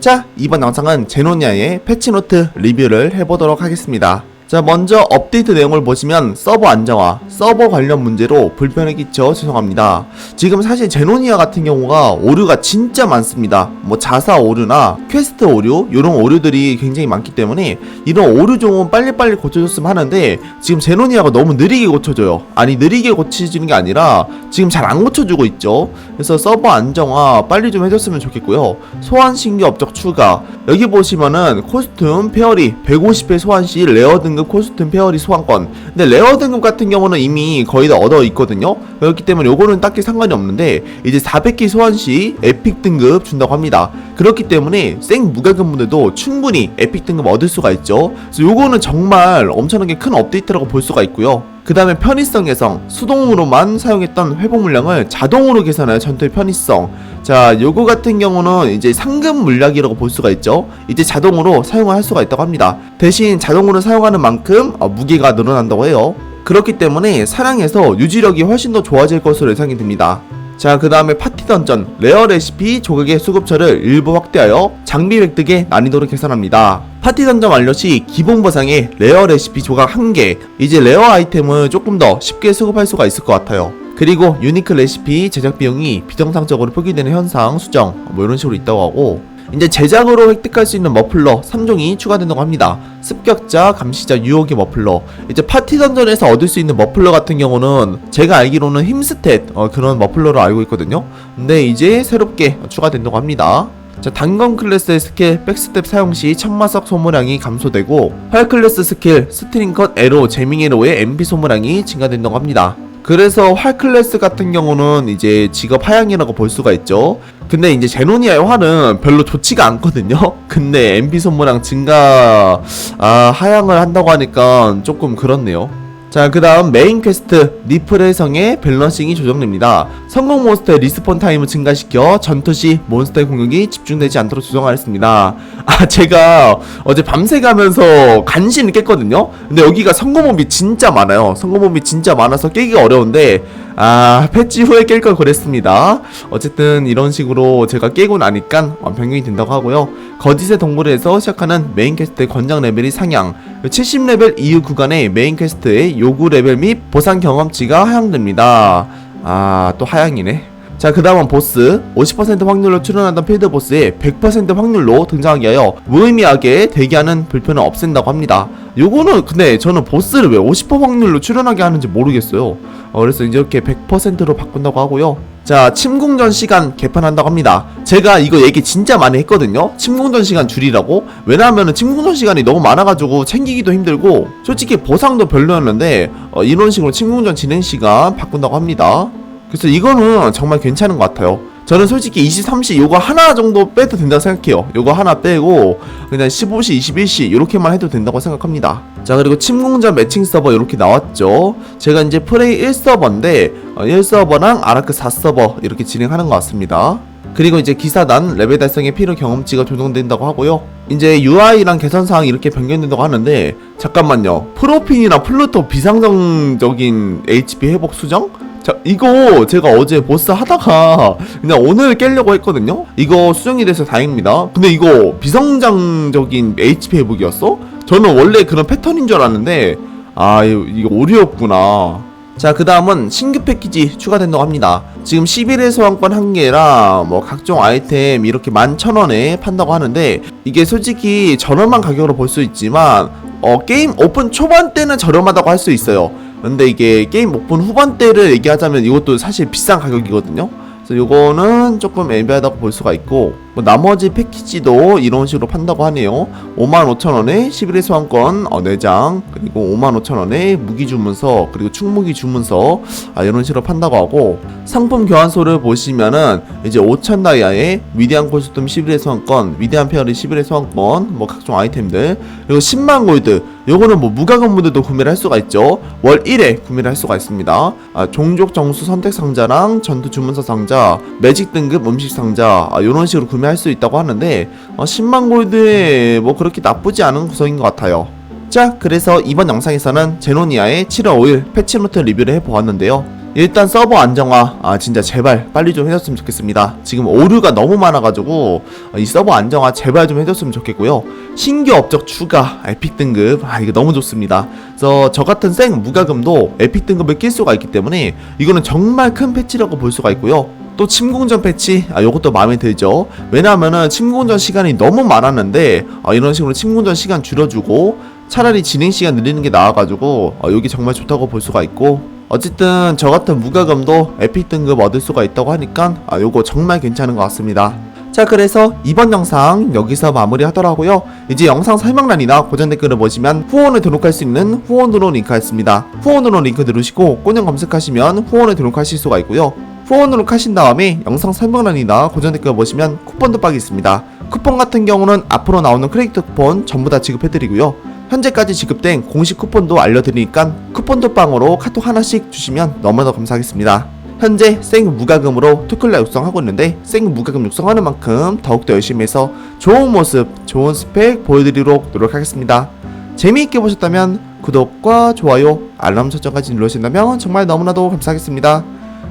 자, 이번 영상은 제노니아의 패치노트 리뷰를 해보도록 하겠습니다. 자, 먼저 업데이트 내용을 보시면 서버 안정화, 서버 관련 문제로 불편에 끼쳐 죄송합니다. 지금 사실 제노니아 같은 경우가 오류가 진짜 많습니다. 뭐 자사 오류나 퀘스트 오류, 이런 오류들이 굉장히 많기 때문에 이런 오류 좀 빨리빨리 고쳐줬으면 하는데 지금 제노니아가 너무 느리게 고쳐져요. 아니, 느리게 고치지는 게 아니라 지금 잘 안 고쳐주고 있죠. 그래서 서버 안정화 빨리 좀 해줬으면 좋겠고요. 소환 신규 업적 추가. 여기 보시면은 코스튬 페어리 150회 소환 시 레어 등급 코스튬 페어리 소환권. 근데 레어 등급 같은 경우는 이미 거의 다 얻어 있거든요. 그렇기 때문에 요거는 딱히 상관이 없는데 이제 400개 소환 시 에픽 등급 준다고 합니다. 그렇기 때문에 생 무과금 분들도 충분히 에픽 등급 얻을 수가 있죠. 그래서 요거는 정말 엄청나게 큰 업데이트라고 볼 수가 있고요. 그 다음에 편의성 개선 수동으로만 사용했던 회복 물량을 자동으로 계산할 전투의 편의성 자 요거 같은 경우는 이제 상급 물약이라고 볼 수가 있죠 이제 자동으로 사용을 할 수가 있다고 합니다 대신 자동으로 사용하는 만큼 어, 무게가 늘어난다고 해요 그렇기 때문에 사랑에서 유지력이 훨씬 더 좋아질 것으로 예상이 됩니다 자, 그 다음에 파티 던전, 레어 레시피 조각의 수급처를 일부 확대하여 장비 획득의 난이도를 개선합니다. 파티 던전 완료 시 기본 보상에 레어 레시피 조각 1개, 이제 레어 아이템을 조금 더 쉽게 수급할 수가 있을 것 같아요. 그리고 유니크 레시피 제작 비용이 비정상적으로 표기되는 현상 수정, 뭐 이런 식으로 있다고 하고, 이제 제작으로 획득할 수 있는 머플러 3종이 추가된다고 합니다. 습격자, 감시자, 유혹의 머플러. 이제 파티 던전에서 얻을 수 있는 머플러 같은 경우는 제가 알기로는 힘스탯 어, 그런 머플러로 알고 있거든요. 근데 이제 새롭게 추가된다고 합니다. 자, 단검 클래스의 스킬 백스텝 사용 시 천마석 소모량이 감소되고 활 클래스 스킬 스트링컷 에로 제밍 에로의 MP 소모량이 증가된다고 합니다. 그래서 활 클래스 같은 경우는 이제 직업 하향이라고 볼 수가 있죠. 근데 이제 제노니아의 활은 별로 좋지가 않거든요. 근데 MP 소모량 증가 아, 하향을 한다고 하니까 조금 그렇네요. 자, 그 다음 메인 퀘스트 니플의 성의 밸런싱이 조정됩니다. 성공 몬스터의 리스폰 타임을 증가시켜 전투 시 몬스터의 공격이 집중되지 않도록 조정하였습니다. 아, 제가 어제 밤새 가면서 간신히 깼거든요? 근데 여기가 성공몹이 진짜 많아요. 성공몹이 진짜 많아서 깨기가 어려운데, 아, 패치 후에 깰 걸 그랬습니다. 어쨌든 이런 식으로 제가 깨고 나니까 어, 변경이 된다고 하고요. 거짓의 동굴에서 시작하는 메인 퀘스트의 권장 레벨이 상향, 70레벨 이후 구간의 메인 퀘스트의 요구 레벨 및 보상 경험치가 하향됩니다. 아, 또 하향이네. 자, 그 다음은 보스. 50% 확률로 출연하던 필드 보스에 100% 확률로 등장하게 하여 무의미하게 대기하는 불편을 없앤다고 합니다. 요거는 근데 저는 보스를 왜 50% 확률로 출연하게 하는지 모르겠어요. 어, 그래서 이렇게 100%로 바꾼다고 하고요. 자, 침공전 시간 개편한다고 합니다. 제가 이거 얘기 진짜 많이 했거든요. 침공전 시간 줄이라고. 왜냐하면 침공전 시간이 너무 많아가지고 챙기기도 힘들고, 솔직히 보상도 별로였는데, 어, 이런 식으로 침공전 진행 시간 바꾼다고 합니다. 그래서 이거는 정말 괜찮은 것 같아요. 저는 솔직히 23시 요거 하나 정도 빼도 된다고 생각해요. 요거 하나 빼고 그냥 15시, 21시 이렇게만 해도 된다고 생각합니다. 자 그리고 침공전 매칭 서버 이렇게 나왔죠. 제가 이제 프레이 1서버인데 어, 1서버랑 아라크 4서버 이렇게 진행하는 것 같습니다. 그리고 이제 기사단 레벨 달성의 필요 경험치가 조정된다고 하고요. 이제 UI랑 개선 사항이 이렇게 변경된다고 하는데 잠깐만요. 프로핀이나 플루토 비상정적인 HP 회복 수정? 자 이거 제가 어제 보스 하다가 그냥 오늘 깨려고 했거든요 이거 수정이 돼서 다행입니다 근데 이거 비성장적인 HP 회복이었어? 저는 원래 그런 패턴인 줄 알았는데 아 이거, 오류였구나 자, 그 다음은 신규 패키지 추가된다고 합니다. 지금 11회 소환권 한 개랑 뭐 각종 아이템 이렇게 11,000원에 판다고 하는데 이게 솔직히 저렴한 가격으로 볼 수 있지만 어, 게임 오픈 초반 때는 저렴하다고 할 수 있어요. 근데 이게 게임 오픈 후반 때를 얘기하자면 이것도 사실 비싼 가격이거든요. 그래서 요거는 조금 애매하다고 볼 수가 있고 뭐 나머지 패키지도 이런 식으로 판다고 하네요 55,000원에 11회 소환권 어, 4장 그리고 55,000원에 무기 주문서 그리고 충무기 주문서 아, 이런 식으로 판다고 하고 상품 교환소를 보시면은 이제 5,000 다이아에 위대한 코스튬 11회 소환권 위대한 페어리 11회 소환권 뭐 각종 아이템들 그리고 10만 골드 요거는 뭐 무가금 분들도 구매를 할 수가 있죠. 월 1회 구매를 할 수가 있습니다. 아, 종족 정수 선택 상자랑 전투 주문서 상자 매직 등급 음식 상자 아, 요런 식으로 구매할 수 있다고 하는데 어, 10만 골드에 뭐 그렇게 나쁘지 않은 구성인 것 같아요. 자 그래서 이번 영상에서는 제노니아의 7월 5일 패치노트 리뷰를 해보았는데요 일단 서버 안정화 아 진짜 제발 빨리 좀 해줬으면 좋겠습니다. 지금 오류가 너무 많아가지고 어, 이 서버 안정화 제발 좀 해줬으면 좋겠고요. 신규 업적 추가 에픽 등급 아 이거 너무 좋습니다. 그래서 저 같은 생 무과금도 에픽 등급을 낄 수가 있기 때문에 이거는 정말 큰 패치라고 볼 수가 있고요. 또 침공전 패치 아 요것도 마음에 들죠. 왜냐하면은 침공전 시간이 너무 많았는데 아, 이런 식으로 침공전 시간 줄여주고 차라리 진행 시간 늘리는 게 나아가지고 어, 여기 정말 좋다고 볼 수가 있고 어쨌든 저 같은 무과금도 에픽 등급 얻을 수가 있다고 하니까 아 요거 정말 괜찮은 것 같습니다. 자 그래서 이번 영상 여기서 마무리 하더라고요. 이제 영상 설명란이나 고정 댓글을 보시면 후원을 등록할 수 있는 후원으로 링크가 있습니다. 후원으로 링크 누르시고 꼬냥 검색하시면 후원을 등록하실 수가 있고요. 후원으로 하신 다음에 영상 설명란이나 고정 댓글 보시면 쿠폰도 박이 있습니다. 쿠폰 같은 경우는 앞으로 나오는 크레디트 쿠폰 전부 다 지급해드리고요 현재까지 지급된 공식 쿠폰도 알려드리니까 쿠폰도 빵으로 카톡 하나씩 주시면 너무나 감사하겠습니다. 현재 생 무과금으로 투클라 육성하고 있는데 생 무과금 육성하는 만큼 더욱더 열심히 해서 좋은 모습, 좋은 스펙 보여드리도록 노력하겠습니다. 재미있게 보셨다면 구독과 좋아요, 알람 설정까지 눌러주신다면 정말 너무나도 감사하겠습니다.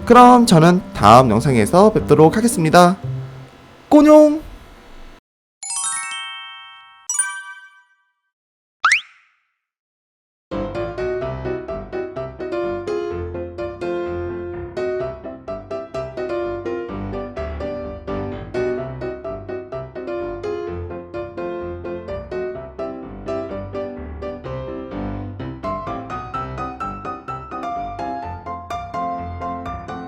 그럼 저는 다음 영상에서 뵙도록 하겠습니다. 꼬뇽!